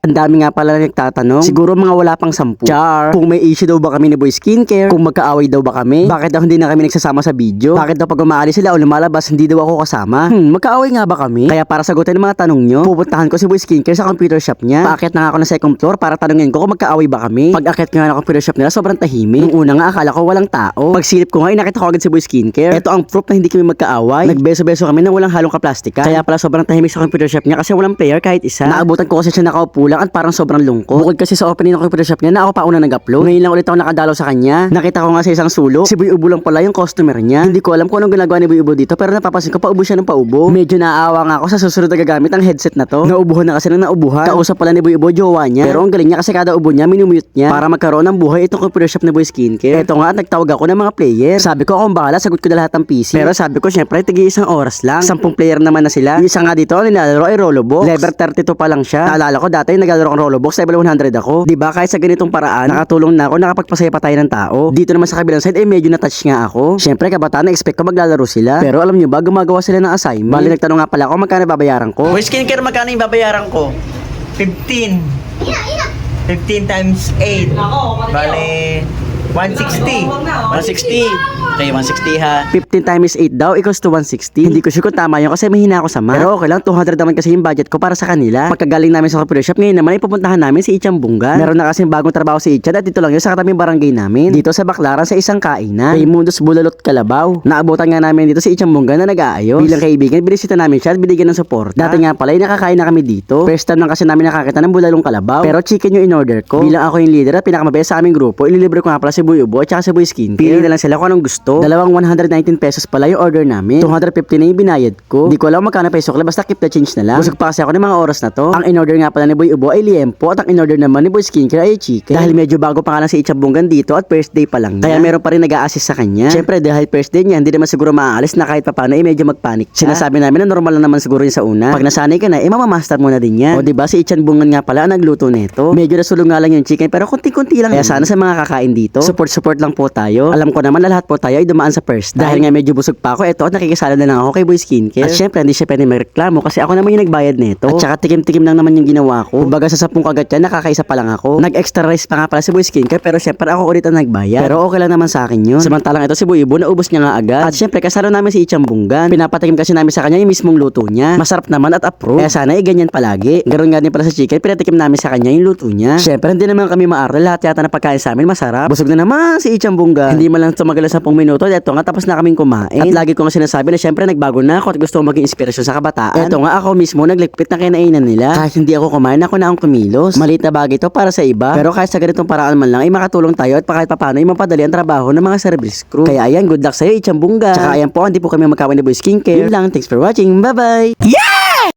Ang dami nga pala na nagtatanong. Siguro mga wala pang sampu. Char. Kung may issue daw ba kami ni Boy Skincare? Kung magkaaway daw ba kami? Bakit daw hindi na kami nagsasama sa video? Bakit daw pag umaalis sila o lumalabas hindi daw ako kasama? Hmm, magkaaway nga ba kami? Kaya para sagutin ang mga tanong nyo, pupuntahan ko si Boy Skincare sa computer shop niya. Paakit na nga ako ng second floor para tanungin ko kung magkaaway ba kami. Pag akit nga ng computer shop nila, sobrang tahimik. Nung una nga akala ko walang tao. Pag silip ko nga, inakita ko agad si Boy Skincare. Ito ang proof na hindi kami magkaaway. Nagbeso-beso kami nang walang halong kaplastika. Kaya pala sobrang tahimik sa computer shop niya kasi walang player kahit isa. Naabutan ko kasi siya nakaupo lang at parang sobrang lungkot. Bukod kasi sa opening ng computer shop niya na ako pa una nag-upload. Ngayon lang ulit ako nakadalaw sa kanya. Nakita ko nga sa isang sulok, si Boy Ubo lang pala yung customer niya. Hindi ko alam kung anong ginagawa ni Boy Ubo dito pero napapansin ko paubo siya ng paubo. Medyo naaawa nga ako sa susunod na gagamit ang headset na to. Naubuhan na kasi ng naubuhan. Kausap pala ni Boy Ubo jowa niya. Pero ang galing niya kasi kada ubo niya minumute niya para magkaroon ng buhay itong computer shop ni Boy Skincare. Eto nga at nagtawag ako ng mga player. Sabi ko akong bahala, sagot ko na lahat ng PC. Pero sabi ko syempre tigi isang oras lang. Sampung player naman na sila. Yung isa nga dito nilalaro ay Rollobox. Level 32 pa lang siya. Naalala ko dati naglalaro ng Rollobox level 100 ako. 'Di ba kahit sa ganitong paraan nakatulong na ako nakapagpasaya pa tayo ng tao. Dito naman sa kabilang side eh medyo na-touch nga ako. Syempre kabataan na-expect ko maglalaro sila. Pero alam niyo ba gumagawa sila ng assignment. Bali nagtanong nga pala ako magkano babayaran ko. Boy skincare, magkano yung babayaran ko? 15. 15 times 8. Bale, 160. 160. Okay, 160 ha. 15 times 8 daw equals to 160. Hindi ko sure kung tama yun kasi mahina ako sa math. Pero okay lang, 200 naman kasi yung budget ko para sa kanila. Pagkagaling namin sa computer shop, ngayon naman ay namin si Ichan Bungan. Meron na kasi bagong trabaho si Ichan at dito lang yun sa katabing barangay namin. Dito sa Baklaran sa isang kainan. Raimundos Bulalot Kalabaw. Naabutan nga namin dito si Ichan Bungan na nag-aayos. Bilang kaibigan, binisita namin siya at binigyan ng support. Dati nga pala ay nakakain na kami dito. First time lang kasi namin nakakita ng bulalong kalabaw. Pero chicken yung in-order ko. Bilang ako yung leader at pinakamabaya sa aming grupo, ililibre ko nga pala si Boy Ubo at saka Boy Skin. Pili na lang sila kung anong gusto. Dalawang 119 pesos pala yung order namin. 250 na yung binayad ko. Di ko alam magkano peso ko, basta keep the change na lang. Busog pa kasi ako ng mga oras na to. Ang in-order nga pala ni Boy Ubo ay liempo at ang in-order naman ni Boy Skincare ay chicken. Dahil medyo bago pa nga lang si Ichabungan dito at first day pa lang niya. Kaya meron pa rin nag-a-assist sa kanya. Siyempre dahil first day niya, hindi naman siguro maaalis na kahit papano ay medyo magpanik siya. Sinasabi namin na normal lang naman siguro yun sa una. Pag nasanay ka na, eh mamamaster mo na din yan. O diba si Ichan Bungan nga pala ang nagluto nito. Medyo nasulong nga lang yung chicken pero kunti-kunti lang. Kaya sana sa mga kakain dito, support-support lang po tayo. Alam ko naman na lahat po tayo ay dumaan sa first. Dahil nga medyo busog pa ako, eto at nakikisala na lang ako kay Boy Skincare. At syempre hindi siya pwede magreklamo kasi ako naman yung nagbayad nito. At saka tikim-tikim lang naman yung ginawa ko. Kumbaga sa sapong kagat yan, nakakaisa pa lang ako. Nag-extra rice pa nga pala si Boy Skincare pero syempre ako ulit ang nagbayad. Pero okay lang naman sa akin yun. Samantalang ito si Boy Ibo, naubos niya nga agad. At syempre kasama namin si Ichang Bunggan. Pinapatikim kasi namin sa kanya yung mismong luto niya. Masarap naman at approve. Kaya sana ay ganyan palagi. Ganon nga din pala sa chicken, pinatikim namin sa kanya yung luto niya. Syempre hindi naman kami maaral. Lahat yata na pagkain sa amin masarap. Busog na naman si Ichang Bunggan. Hindi man lang tumagal sa 10 minuto. Eto nga tapos na kaming kumain. At lagi ko nga sinasabi na syempre nagbago na ako at gusto ko maging inspirasyon sa kabataan. Eto nga ako mismo naglikpit na kinainan nila. Kahit hindi ako kumain, ako na ang kumilos. Maliit na bagay to para sa iba. Pero kahit sa ganitong paraan man lang ay makatulong tayo at kahit papano ay mapadali ang trabaho ng mga service crew. Kaya ayan, good luck sa'yo, Ichang Bunggan. Tsaka ayan po, hindi po kami magkawan ni Boy Skincare. Yun lang, thanks for watching. Bye-bye! Yeah!